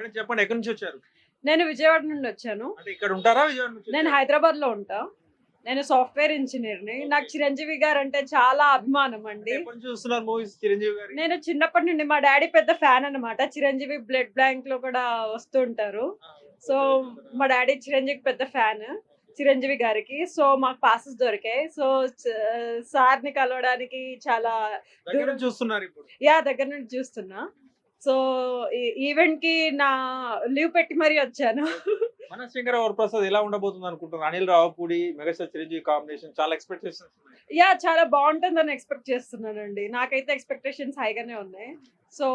Madam చెప్పండి ఎక్కడి నుంచి వచ్చారు? నేను విజయవాడ నుండి వచ్చాను. అంటే ఇక్కడ ఉంటారా విజయవాడ నుంచి నేను? హైదరాబాద్లో ఉంటా. నేను సాఫ్ట్వేర్ ఇంజనీర్ని. నాకు చిరంజీవి గారు అంటే చాలా అభిమానం అండి. చూస్తున్నారు మూవీస్ చిరంజీవి గారి? నేను చిన్నప్పటి నుండి మా డాడీ పెద్ద ఫ్యాన్ అన్నమాట. చిరంజీవి బ్లడ్ బ్యాంక్లో కూడా వస్తుంటారు సో మా డాడీ చిరంజీవి పెద్ద ఫ్యాన్ చిరంజీవి గారికి. సో మాకు పాసెస్ దొరికాయి. సో సార్ని కలవడానికి చాలా చూస్తున్నారు యా దగ్గర నుండి చూస్తున్నా. సో ఈవెంట్కి నా లీవ్ పెట్టి మరీ వచ్చాను. మనశంకర వరప్రసాద్ ఎలా ఉండబోతుంది అనుకుంటున్నారు అనిల్ రావుపూడి మెగాస్టార్ చిరంజీవి కాంబినేషన్ చాలా ఎక్స్పెక్టేషన్స్ ఉన్నాయి. యా చాలా బాగుంటుందని ఎక్స్పెక్ట్ చేస్తున్నానండి. నాకైతే ఎక్స్పెక్టేషన్స్ హైగానే ఉన్నాయి. సో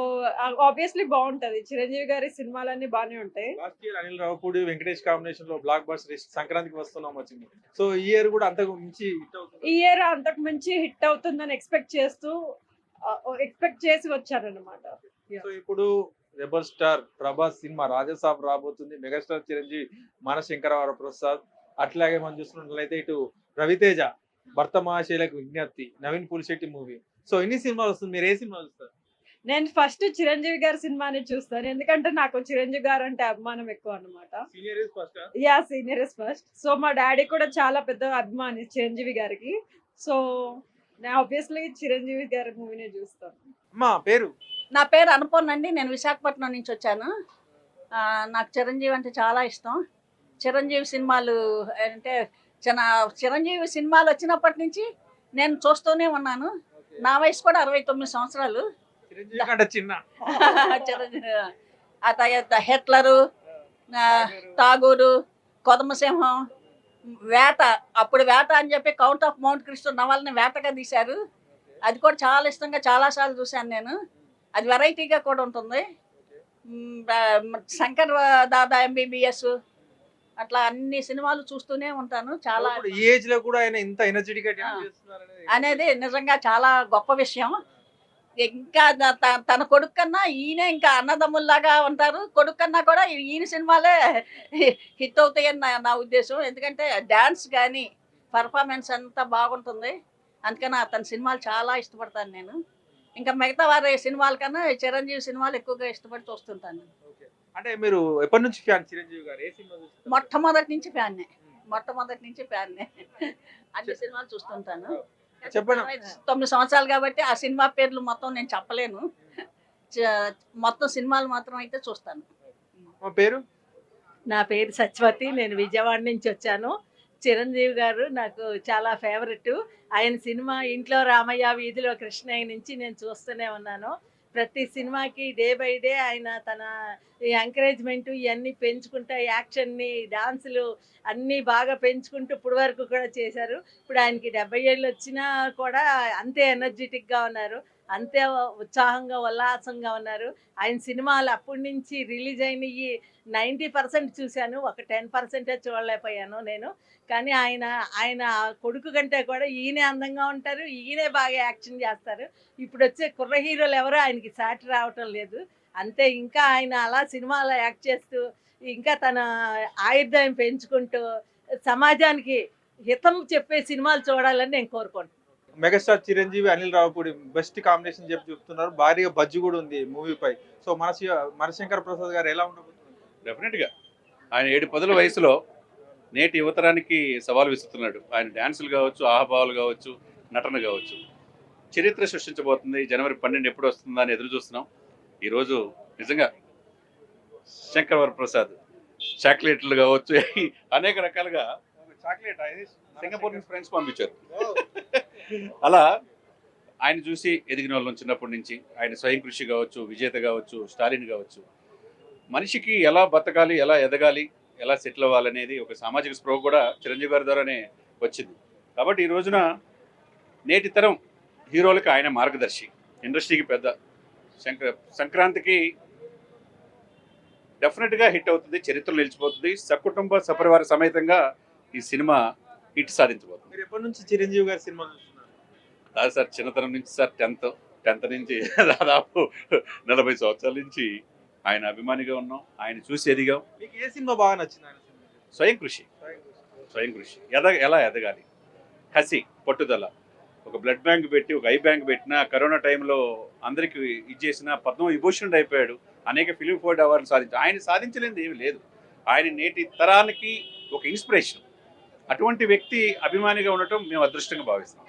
ఆబ్వియస్లీ బాగుంటది. చిరంజీవి గారి సినిమాలన్నీ బాగానే ఉంటాయి. లాస్ట్ ఇయర్ అనిల్ రావుపూడి వెంకటేష్ కాంబినేషన్లో బ్లాక్ బస్టర్ సంక్రాంతికి వస్తున్నాం వచ్చింది. సో ఈ ఇయర్ కూడా అంతకు మించి ఈ ఇయర్ అంతకు మించి హిట్ అవుతుందని ఎక్స్పెక్ట్ చేస్తూ ఎక్స్పెక్ట్ చేసి వచ్చారనమాట సో ఇప్పుడు రెబల్ స్టార్ ప్రభాస్ సినిమా రాజసాబ్ రాబోతుంది మెగాస్టార్ చిరంజీవి మనశంకర వరప్రసాద్ అట్లాగే మనం చూసుకున్నట్లయితే ఇటు రవితేజ భర్త మహాశైలకు విజ్ఞప్తి నవీన్ పులిశెట్టి మూవీ. సో ఎన్ని సినిమాలు వస్తుంది? మీరు ఏ సినిమా చూస్తారు? నేను ఫస్ట్ చిరంజీవి గారి సినిమాని చూస్తాను. ఎందుకంటే నాకు చిరంజీవి గారు అంటే అభిమానం ఎక్కువ first yeah senior is first so మా డాడీ కూడా చాలా పెద్ద అభిమాని చిరంజీవి గారికి. సో నేను ఆబ్వియస్లీ చిరంజీవి గారి మూవీనే చూస్తాను. అమ్మా పేరు? నా పేరు అనుపూర్ణ అండి. నేను విశాఖపట్నం నుంచి వచ్చాను. నాకు చిరంజీవి అంటే చాలా ఇష్టం. చిరంజీవి సినిమాలు అంటే చిన్న చిరంజీవి సినిమాలు వచ్చినప్పటి నుంచి నేను చూస్తూనే ఉన్నాను. నా వయసు కూడా అరవై తొమ్మిది సంవత్సరాలు. ఆ తర్వాత హిట్లరు ఆ, ఠాగూరు కొదమసింహం వేట. అప్పుడు వేట అని చెప్పి కౌంట్ ఆఫ్ మౌంట్ క్రిస్టో నవల్ని వేటగా తీశారు. అది కూడా చాలా ఇష్టంగా చాలాసార్లు చూశాను నేను. అది వెరైటీగా కూడా ఉంటుంది. శంకర్ దాదా ఎంబీబీఎస్ అట్లా అన్ని సినిమాలు చూస్తూనే ఉంటాను. చాలా ఏజ్లో కూడా ఆయన ఇంత ఎనర్జెటిక్ అనేది నిజంగా చాలా గొప్ప విషయం. ఇంకా తన కొడుకు కన్నా ఈయన ఇంకా అన్నదమ్ముల్లాగా ఉంటారు. కొడుకు కన్నా కూడా ఈయన సినిమాలే హిట్ అవుతాయని నా నా ఉద్దేశం. ఎందుకంటే డ్యాన్స్ కానీ పర్ఫార్మెన్స్ అంతా బాగుంటుంది. అందుకని అతని సినిమాలు చాలా ఇష్టపడతాను నేను. ఇంకా మిగతా వారి సినిమాల కన్నా చిరంజీవి సినిమాలు ఎక్కువగా ఇష్టపడి చూస్తుంటాను. అంటే మీరు ఎప్పటి నుంచి ఫ్యాన్ చిరంజీవి గారు? ఏ సినిమా చూస్తారు? మొట్టమొదటి నుంచి ఫ్యాన్నే ఉమ్. మొట్టమొదటి నుంచి ఫ్యాన్నే అన్ని సినిమాలు చూస్తుంటాను. చెప్పండి. తొమ్మిది సంవత్సరాలు కాబట్టి ఆ సినిమా పేర్లు మొత్తం నేను చెప్పలేను. చ- మొత్తం సినిమాలు మాత్రం అయితే చూస్తాను. మా పేరు? నా పేరు సత్యవతి. నేను విజయవాడ నుంచి వచ్చాను. చిరంజీవి గారు నాకు చాలా ఫేవరెట్. ఆయన సినిమా ఇంట్లో రామయ్య వీధిలో కృష్ణయ్య నుంచి నేను చూస్తూనే ఉన్నాను. ప్రతి సినిమాకి డే బై డే ఆయన తన ఎంకరేజ్మెంట్ ఇవన్నీ పెంచుకుంటా యాక్షన్ని డాన్సులు అన్నీ బాగా పెంచుకుంటూ ఇప్పుడు వరకు కూడా చేశారు. ఇప్పుడు ఆయనకి డెబ్బై ఏళ్ళు వచ్చినా కూడా అంతే ఎనర్జెటిక్గా ఉన్నారు. అంతే ఉత్సాహంగా ఉల్లాసంగా ఉన్నారు. ఆయన సినిమాలు అప్పటి నుంచి రిలీజ్ అయినవి నైంటీ పర్సెంట్ చూశాను. ఒక టెన్ పర్సెంటే చూడలేకపోయాను నేను. కానీ ఆయన ఆయన కొడుకు కంటే కూడా ఈయనే అందంగా ఉంటారు. ఈయనే బాగా యాక్షన్ చేస్తారు. ఇప్పుడు వచ్చే కుర్ర హీరోలు ఎవరో ఆయనకి సాటి రావటం లేదు. అంతే ఇంకా ఆయన అలా సినిమాలో యాక్ట్ చేస్తూ ఇంకా తన ఆయుర్దాయం పెంచుకుంటూ సమాజానికి హితం చెప్పే సినిమాలు చూడాలని నేను కోరుకుంటున్నాను. Megastar Chiranjeevi Anil Ravipudi best combination చెప్పి చెప్తున్నారు. భారీగా బజ్జి కూడా ఉంది మూవీ పై. సో మనసి మనశంకర్ ప్రసాద్ గారు ఎలా ఉండబోతున్నారు? డెఫినెట్గా ఆయన ఏడు పదుల వయసులో నేటి యువతరానికి సవాల్ విసురుతున్నాడు. ఆయన డ్యాన్సులు కావచ్చు ఆహభావాలు కావచ్చు నటన కావచ్చు. చరిత్ర సృష్టించబోతుంది. జనవరి పన్నెండు ఎప్పుడు వస్తుందా అని ఎదురు చూస్తున్నాం. ఈరోజు నిజంగా శంకర్ వరప్రసాద్ చాక్లెట్లు కావచ్చు అనేక రకాలుగా చాక్లెట్? సింగపూర్ నుంచి ఫ్రెండ్స్ పంపించారు. అలా ఆయన చూసి ఎదిగిన వాళ్ళం చిన్నప్పటి నుంచి. ఆయన స్వయం కృషి కావచ్చు విజేత కావచ్చు స్టాలిన్ కావచ్చు. మనిషికి ఎలా బతకాలి ఎలా ఎదగాలి ఎలా సెటిల్ అవ్వాలనేది ఒక సామాజిక స్పృహ కూడా చిరంజీవి గారి ద్వారానే వచ్చింది. కాబట్టి ఈ రోజున నేటి తరం హీరోలకు ఆయన మార్గదర్శి. ఇండస్ట్రీకి పెద్ద సంక్ర సంక్రాంతికి డెఫినెట్గా హిట్ అవుతుంది చరిత్ర నిలిచిపోతుంది. సకుటుంబ సపరివార సమేతంగా ఈ సినిమా హిట్ సాధించబోతుంది. మీరు ఎప్పటి నుంచి చిరంజీవి గారి సినిమా కాదు సార్ చిన్నతనం నుంచి సార్ టెన్త్ టెన్త్ నుంచి దాదాపు నలభై సంవత్సరాల నుంచి ఆయన అభిమానిగా ఉన్నాం ఆయన చూసి ఎదిగాం. మీకు ఏ సినిమా బాగా నచ్చింది ఆయన స్వయం కృషి. స్వయం కృషి. ఎద ఎలా ఎదగాలి? కసి పట్టుదల. ఒక బ్లడ్ బ్యాంక్ పెట్టి ఒక ఐ బ్యాంక్ పెట్టిన కరోనా టైంలో అందరికి ఇచ్చేసిన పద్మ విభూషణుడు అయిపోయాడు. అనేక ఫిలిం ఫోర్డ్ అవార్డులు సాధించారు ఆయన సాధించలేనిది ఏమీ లేదు. ఆయన నేటి తరానికి ఒక ఇన్స్పిరేషన్. అటువంటి వ్యక్తి అభిమానిగా ఉండటం మేము అదృష్టంగా భావిస్తాం